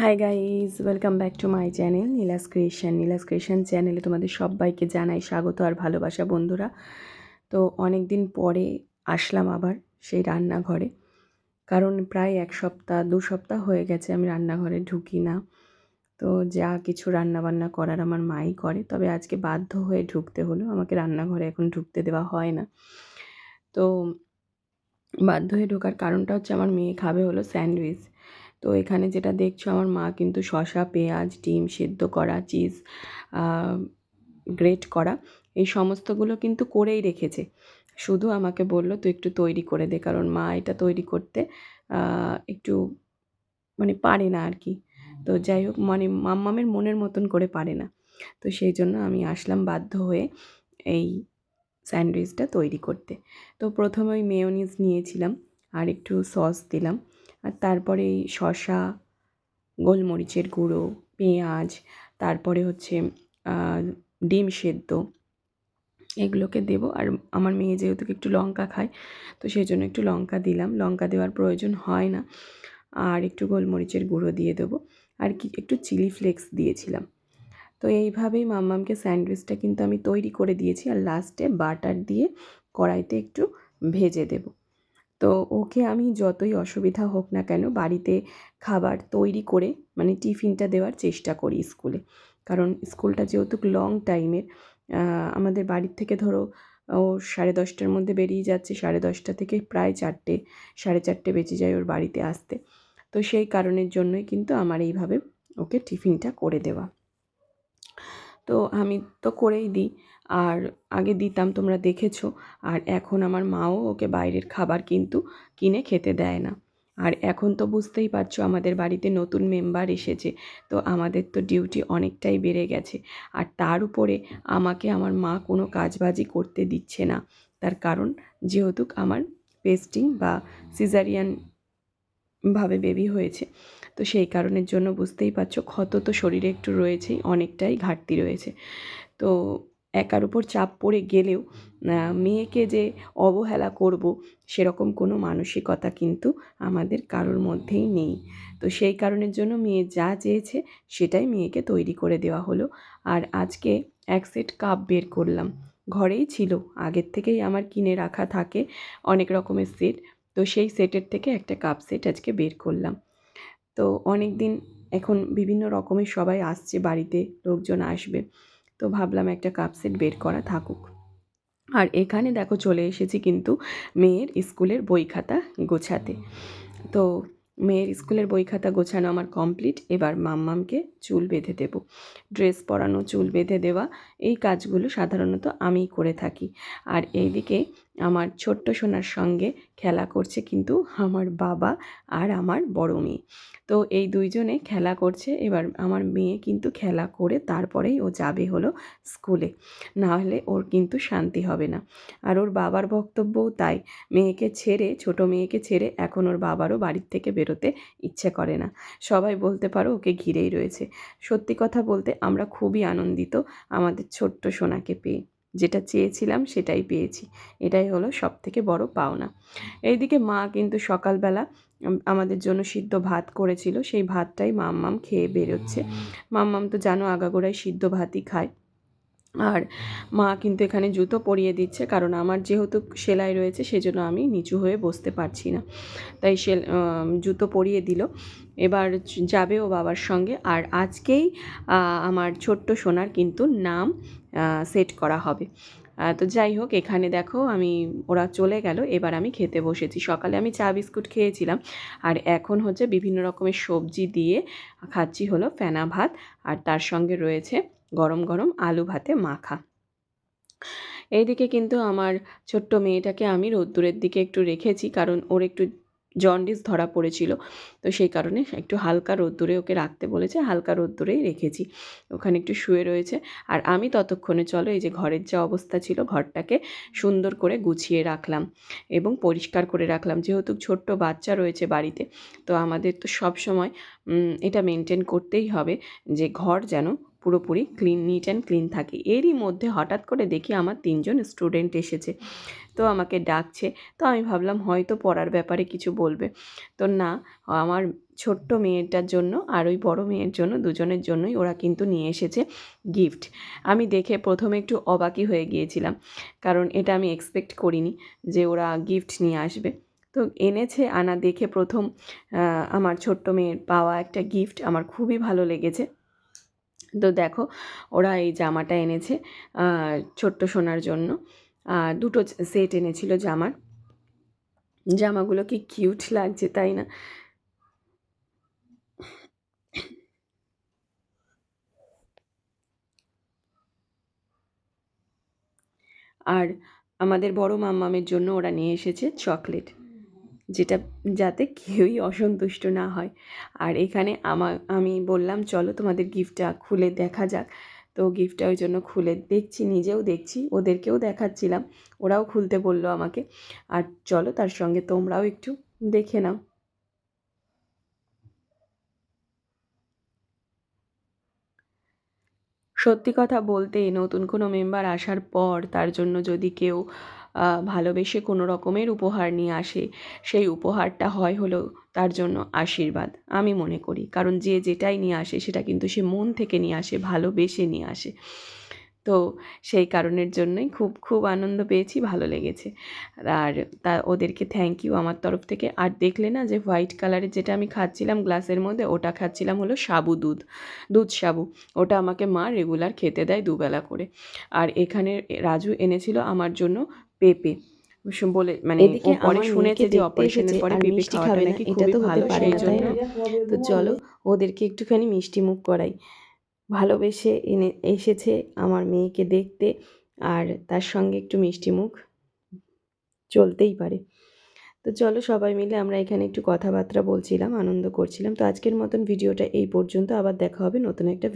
Hi guys welcome back to my channel Nila's creation Nila's creation চ্যানেলে তোমাদের সবাইকে জানাই স্বাগত আর ভালোবাসা বন্ধুরা। তো অনেক দিন পরে আসলাম আবার সেই রান্নাঘরে। কারণ প্রায় এক সপ্তাহ, দু সপ্তাহ হয়ে গেছে আমি রান্নাঘরে ঢুকি না। তো যা কিছু রান্না বান্না করার আমার মাই করে। তবে আজকে বাধ্য হয়ে ঢুকতে হলো। আমাকে রান্নাঘরে এখন ঢুকতে দেওয়া হয় না। তো বাধ্য হয়ে ঢোকার কারণটা হচ্ছে আমার মেয়ে খাবে হলো স্যান্ডউইচ। তো এখানে যেটা দেখছ, আমার মা কিন্তু শসা, পেঁয়াজ, ডিম সেদ্ধ করা, চিজ গ্রেট করা, এই সমস্তগুলো কিন্তু করেই রেখেছে। শুধু আমাকে বলল, তুই একটু তৈরি করে দে। কারণ মা এটা তৈরি করতে একটু মানে পারে না আর কি। তো যাই হোক মানে মাম্মামের মনের মতন করে পারে না। তো সেই জন্য আমি আসলাম বাধ্য হয়ে এই স্যান্ডউইচটা তৈরি করতে। তো প্রথমে ওই মেয়োনিজ নিয়েছিলাম আর একটু সস দিলাম। আর তারপরে এই শসা, গোলমরিচের গুঁড়ো, পেঁয়াজ, তারপরে হচ্ছে ডিম সেদ্ধ এগুলোকে দেবো। আর আমার মেয়ে যেহেতু একটু লঙ্কা খায়, তো সেই জন্য একটু লঙ্কা দিলাম। লঙ্কা দেওয়ার প্রয়োজন হয় না। আর একটু গোলমরিচের গুঁড়ো দিয়ে দেবো। আর কি, একটু চিলি ফ্লেক্স দিয়েছিলাম। তো এইভাবেই মাম্মামকে স্যান্ডউইচটা কিন্তু আমি তৈরি করে দিয়েছি। আর লাস্টে বাটার দিয়ে কড়াইতে একটু ভেজে দেবো। তো ওকে আমি যতই অসুবিধা হোক না কেন বাড়িতে খাবার তৈরি করে মানে টিফিনটা দেওয়ার চেষ্টা করি স্কুলে। কারণ স্কুলটা যেহেতু লং টাইমের আমাদের বাড়ির থেকে ধরো, ও সাড়ে দশটার মধ্যে বেরিয়ে যাচ্ছে, সাড়ে দশটা থেকে প্রায় চারটে, সাড়ে চারটে বেঁচে যায় ওর বাড়িতে আসতে। তো সেই কারণের জন্যই কিন্তু আমার এইভাবে ওকে টিফিনটা করে দেওয়া। তো আমি তো করেই দিই। আর আগে দিতাম, তোমরা দেখেছ। আর এখন আমার মাও ওকে বাইরের খাবার কিন্তু কিনে খেতে দেয় না। আর এখন তো বুঝতেই পারছ, আমাদের বাড়িতে নতুন মেম্বার এসেছে। তো আমাদের তো ডিউটি অনেকটাই বেড়ে গেছে। আর তার উপরে আমাকে আমার মা কোনো কাজবাজি করতে দিচ্ছে না। তার কারণ যেহেতু আমার পেস্টিং বা সিজারিয়ান ভাবে বেবি হয়েছে। তো সেই কারণের জন্য বুঝতেই পারছ, ক্ষত তো শরীরে একটু রয়েছেই, অনেকটাই ঘাটতি রয়েছে। তো একার উপর চাপ পড়ে গেলেও মেয়েকে যে অবহেলা করব সেরকম কোনো মানসিকতা কিন্তু আমাদের কারোর মধ্যেই নেই। তো সেই কারণের জন্য মেয়ে যা চেয়েছে সেটাই মেয়েকে তৈরি করে দেওয়া হলো। আর আজকে এক সেট কাপ বের করলাম। ঘরেই ছিল, আগের থেকেই আমার কিনে রাখা থাকে অনেক রকমের সেট। তো সেই সেটের থেকে একটা কাপ সেট আজকে বের করলাম। তো অনেক দিন এখন বিভিন্ন রকমের সবাই আসছে, বাড়িতে লোকজন আসবে। তো ভাবলাম একটা কাপ সেট বের করা থাকুক। আর এখানে দেখো চলে এসেছি কিন্তু মেয়ের স্কুলের বই খাতা গোছাতে। তো মেয়ের স্কুলের বই খাতা গোছানো আমার কমপ্লিট এবার মাম্মামকে চুল বেঁধে দেব। ড্রেস পরানো, চুল বেঁধে দেওয়া, এই কাজগুলো সাধারণত আমিই করে থাকি। আর এইদিকে আমার ছোট্ট সোনার সঙ্গে খেলা করছে কিন্তু আমার বাবা আর আমার বড় মেয়ে। তো এই দুইজনে খেলা করছে। এবার আমার মেয়ে কিন্তু খেলা করে তারপরেই ও যাবে হলো স্কুলে। না হলে ওর কিন্তু শান্তি হবে না। আর ওর বাবার বক্তব্যও তাই। মেয়েকে ছেড়ে, ছোট মেয়েকে ছেড়ে এখন ওর বাবারও বাড়ির থেকে বেরোতে ইচ্ছে করে না। সবাই বলতে পারো ওকে ঘিরেই রয়েছে। সত্যি কথা বলতে আমরা খুবই আনন্দিত আমাদের ছোট্ট সোনাকে পেয়ে। যেটা চেয়েছিলাম সেটাই পেয়েছি। এটাই হলো সব থেকে বড় পাওনা। এইদিকে মা কিন্তু সকালবেলা আমাদের জন্য সিদ্ধ ভাত করেছিল। সেই ভাতটাই মাম্মাম খেয়ে বেরোচ্ছে। মাম্মাম তো জানো আগাগোড়ায় সিদ্ধ ভাতই খায়। আর মা কিন্তু এখানে জুতো পরিয়ে দিচ্ছে, কারণ আমার যেহেতু সেলাই রয়েছে সেজন্য আমি নিচু হয়ে বসতে পারছি না। তাই সে জুতো পরিয়ে দিল। এবার যাবে ও বাবার সঙ্গে। আর আজকেই আমার ছোট্ট সোনার কিন্তু নাম সেট করা হবে। তো যাই হোক, এখানে দেখো আমি, ওরা চলে গেল। এবার আমি খেতে বসেছি। সকালে আমি চা বিস্কুট খেয়েছিলাম। আর এখন হচ্ছে বিভিন্ন রকমের সবজি দিয়ে খাচ্ছি হলো ফেনা ভাত। আর তার সঙ্গে রয়েছে গরম গরম আলু ভাতে মাখা। এইদিকে কিন্তু আমার ছোট্ট মেয়েটাকে আমি রোদ্দুরের দিকে একটু রেখেছি, কারণ ওর একটু জন্ডিস ধরা পড়েছিল। তো সেই কারণে একটু হালকা রোদ্দুরে ওকে রাখতে বলেছে, হালকা রোদ্দুরেই রেখেছি। ওখানে একটু শুয়ে রয়েছে। আর আমি ততক্ষণে চলো, এই যে ঘরের যা অবস্থা ছিল, ঘরটাকে সুন্দর করে গুছিয়ে রাখলাম এবং পরিষ্কার করে রাখলাম। যেহেতু ছোট্ট বাচ্চা রয়েছে বাড়িতে, তো আমাদের তো সব সময় এটা মেনটেন করতেই হবে যে ঘর যেন পুরোপুরি ক্লিন নিট অ্যান্ড ক্লিন থাকে। এরই মধ্যে হঠাৎ করে দেখি আমার তিনজন স্টুডেন্ট এসেছে। তো আমাকে ডাকছে। তো আমি ভাবলাম, হয়তো পড়ার ব্যাপারে কিছু বলবে। তো না, আমার ছোট্ট মেয়েটার জন্য আর ওই বড়ো মেয়ের জন্য দুজনের জন্যই ওরা কিন্তু নিয়ে এসেছে গিফট আমি দেখে প্রথমে একটু অবাকই হয়ে গিয়েছিলাম, কারণ এটা আমি এক্সপেক্ট করিনি যে ওরা গিফট নিয়ে আসবে। তো এনেছে, আনা দেখে প্রথম আমার ছোট্ট মেয়ের পাওয়া একটা গিফট আমার খুবই ভালো লেগেছে। তো দেখো, ওরা এই জামাটা এনেছে ছোট্ট সোনার জন্য। দুটো সেট এনেছিল জামার। জামাগুলো কি কিউট লাগছে তাই না? আর আমাদের বড় মাম্মামের জন্য ওরা নিয়ে এসেছে চকলেট। যেটা যাতে কেউই অসন্তুষ্ট না হয়। আর এখানে আমার আমি বললাম, চলো তোমাদের গিফটটা খুলে দেখা যাক। তো গিফটটা ওই জন্য খুলে দেখছি, নিজেও দেখছি, ওদেরকেও দেখাচ্ছিলাম। ওরাও খুলতে বলল আমাকে। আর চলো তার সঙ্গে তোমরাও একটু দেখে নাও। সত্যি কথা বলতে, নতুন কোনো মেম্বার আসার পর তার জন্য যদি কেউ ভালোবেসে কোনো রকমের উপহার নিয়ে আসে, সেই উপহারটা হয় হলো তার জন্য আশীর্বাদ। আমি মনে করি, কারণ যে যেটাই নিয়ে আসে সেটা কিন্তু সে মন থেকে নিয়ে আসে, ভালোবেসে নিয়ে আসে। তো সেই কারণের জন্যই খুব খুব আনন্দ পেয়েছি, ভালো লেগেছে। আর তা, ওদেরকে থ্যাংক ইউ আমার তরফ থেকে। আর দেখলে না যে হোয়াইট কালারের যেটা আমি খাচ্ছিলাম গ্লাসের মধ্যে, ওটা খাচ্ছিলাম হলো সাবু দুধ দুধ সাবু। ওটা আমাকে মা রেগুলার খেতে দেয় দুবেলা করে। আর এখানে রাজু এনেছিল আমার জন্য পেঁপে। বলে মানে এদিকে পরে শুনেছে যে অপারেশনের পরে পেঁপে খাওয়াটা নাকি খুবই ভালো সেই জন্য তো চলো ওদেরকে একটুখানি মিষ্টি মুখ করাই। ভালোবেসে এনে এসেছে আমার মেয়েকে দেখতে আর তার সঙ্গে একটু মিষ্টি মুখ চলতেই পারে। তো চলো সবাই মিলে আমরা এখানে একটু কথাবার্তা বলছিলাম আনন্দ করছিলাম। তো আজকের মতন ভিডিওটা এই পর্যন্ত আবার দেখা হবে নতুন একটা